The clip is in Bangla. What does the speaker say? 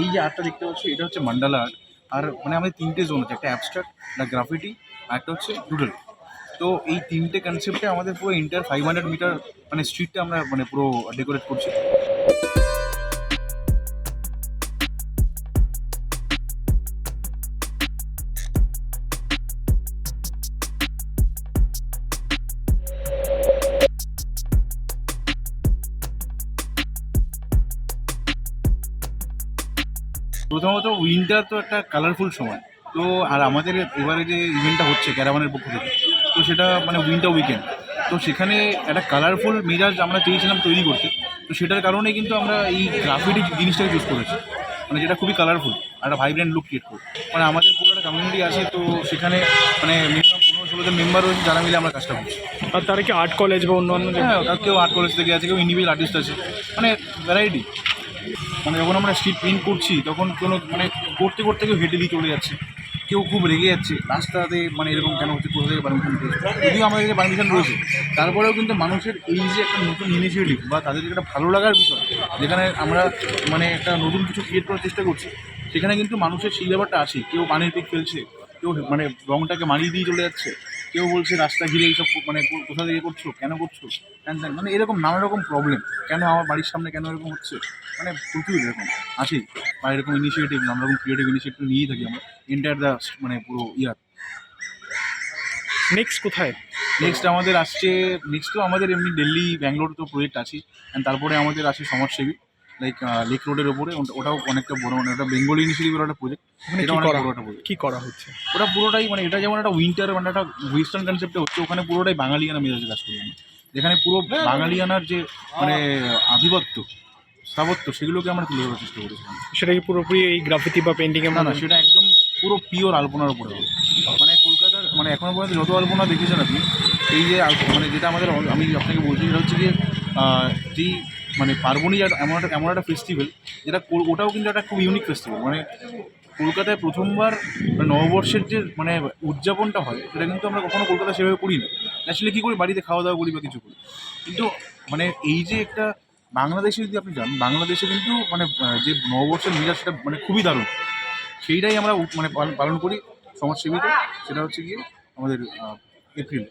এই যে আর্টটা দেখতে পাচ্ছি, এটা হচ্ছে মান্ডালা আর্ট আর মানে আমাদের তিনটে জোন আছে, একটা অ্যাবস্ট্রাক্ট একটা গ্রাফিটি আর একটা হচ্ছে ডুডল তো এই তিনটে কনসেপ্টে আমাদের পুরো ইন্টার ফাইভ হান্ড্রেড মিটার মানে স্ট্রিটটা আমরা মানে পুরো ডেকোরেট করছি। প্রথমত উইন্টার তো একটা কালারফুল সময়। তো আর আমাদের এবারে যে ইভেন্টটা হচ্ছে ক্যারাভানের পক্ষ থেকে তো সেটা মানে উইন্টার উইকেন্ড তো সেখানে একটা কালারফুল মেজাজ আমরা চেয়েছিলাম তৈরি করতে। তো সেটার কারণে কিন্তু আমরা এই গ্রাফিটি জিনিসটাকে চুজ করেছি। মানে যেটা খুবই কালারফুল আর একটা ভাইব্রেন্ট লুক ক্রিয়েট করে মানে আমাদের পুরো একটা কমিউনিটি আছে তো সেখানে মানে মিনিমাম পনেরো ষোলো জন মেম্বার রয়েছে যারা মিলে আমরা কাজটা করছি। আর তারা কি আর্ট কলেজ বা অন্যান্য জায়গায়- হ্যাঁ কেউ আর্ট কলেজ থেকে আছে কেউ ইন্ডিভিজুয়াল আর্টিস্ট আছে। মানে ভ্যারাইটি মানে যখন আমরা স্ট্রিট প্রিন্ট করছি, তখন কোনো মানে করতে করতে কেউ হেঁটে দিয়ে চলে যাচ্ছে। কেউ খুব রেগে যাচ্ছে। রাস্তাতে মানে এরকম কেন হচ্ছে, কোথা থেকে পারমিশন পেয়েছে? যদিও আমাদের কাছে পারমিশন রয়েছে, তারপরেও কিন্তু মানুষের এই যে একটা নতুন ইনিশিয়েটিভ বা তাদের একটা ভালো লাগার বিষয়, যেখানে আমরা মানে একটা নতুন কিছু ক্রিয়েট করার চেষ্টা করছি, সেখানে কিন্তু মানুষের সেই ব্যাপারটা আছে। কেউ পানির পিক ফেলছে, কেউ মানে রংটাকে মারিয়ে দিয়ে চলে যাচ্ছে। কেউ বলছে রাস্তা ঘিরে এইসব মানে কোথা থেকে করছ? কেন করছ? হ্যান ত্যান। মানে এরকম নানা রকম প্রবলেম কেন আমার বাড়ির সামনে কেন এরকম হচ্ছে? মানে প্রচুর এরকম। আছেই বা এরকম ইনিশিয়েটিভ নানা রকম ক্রিয়েটিভ ইনিশিয়েটিভ নিয়েই থাকি আমরা। এন্টায়ার দ্য মানে পুরো ইয়ার। নেক্সট কোথায়? নেক্সট আমাদের আসছে নেক্সট তো আমাদের এমনি দিল্লি ব্যাঙ্গালোর তো প্রজেক্ট আছে অ্যান্ড তারপরে আমাদের আছে সমাজসেবী। লাইক লেক রোডের ওপরে ওটা- ওটাও অনেকটা বড় মানে ওটা বেঙ্গল ইনিশিয়েটিভের একটা প্রজেক্ট এটা অনেক বড় একটা প্রজেক্ট কি করা হচ্ছে? ওটা পুরোটাই মানে এটা যেমন একটা উইন্টার মানে একটা ওয়েস্টার্ন কনসেপ্টে হচ্ছে ওখানে পুরোটাই বাঙালিয়ানা মেজাজে কাজ করি আমরা যেখানে পুরো বাঙালিয়ানার যে মানে আধিপত্য স্থাপত্য সেগুলোকে আমরা তুলে ধরার চেষ্টা করেছিলাম সেটা কি পুরোপুরি এই গ্রাফিতি বা পেন্টিং না না সেটা একদম পুরো পিওর আলপনার উপরে হবে। মানে কলকাতার মানে এখনও পর্যন্ত যত আলপনা দেখেছেন আপনি এই যে মানে যেটা আমাদের আমি আপনাকে বলছি সেটা হচ্ছে যে যেই মানে পার্বণী এমন একটা এমন একটা ফেস্টিভ্যাল যেটা ওটাও কিন্তু একটা খুব ইউনিক ফেস্টিভ্যাল মানে কলকাতায় প্রথমবার নববর্ষের যে মানে উদযাপনটা হয়, সেটা কিন্তু আমরা কখনো কলকাতায় সেভাবে করি না আসলে কী করি? বাড়িতে খাওয়া দাওয়া করি বা কিছু করি। কিন্তু মানে এই যে একটা বাংলাদেশে যদি আপনি যান, বাংলাদেশে কিন্তু মানে যে নববর্ষের মেজাজ সেটা মানে খুবই দারুণ। সেইটাই আমরা মানে পালন করি সমাজসেবীতে। সেটা হচ্ছে গিয়ে আমাদের এপ্রিল।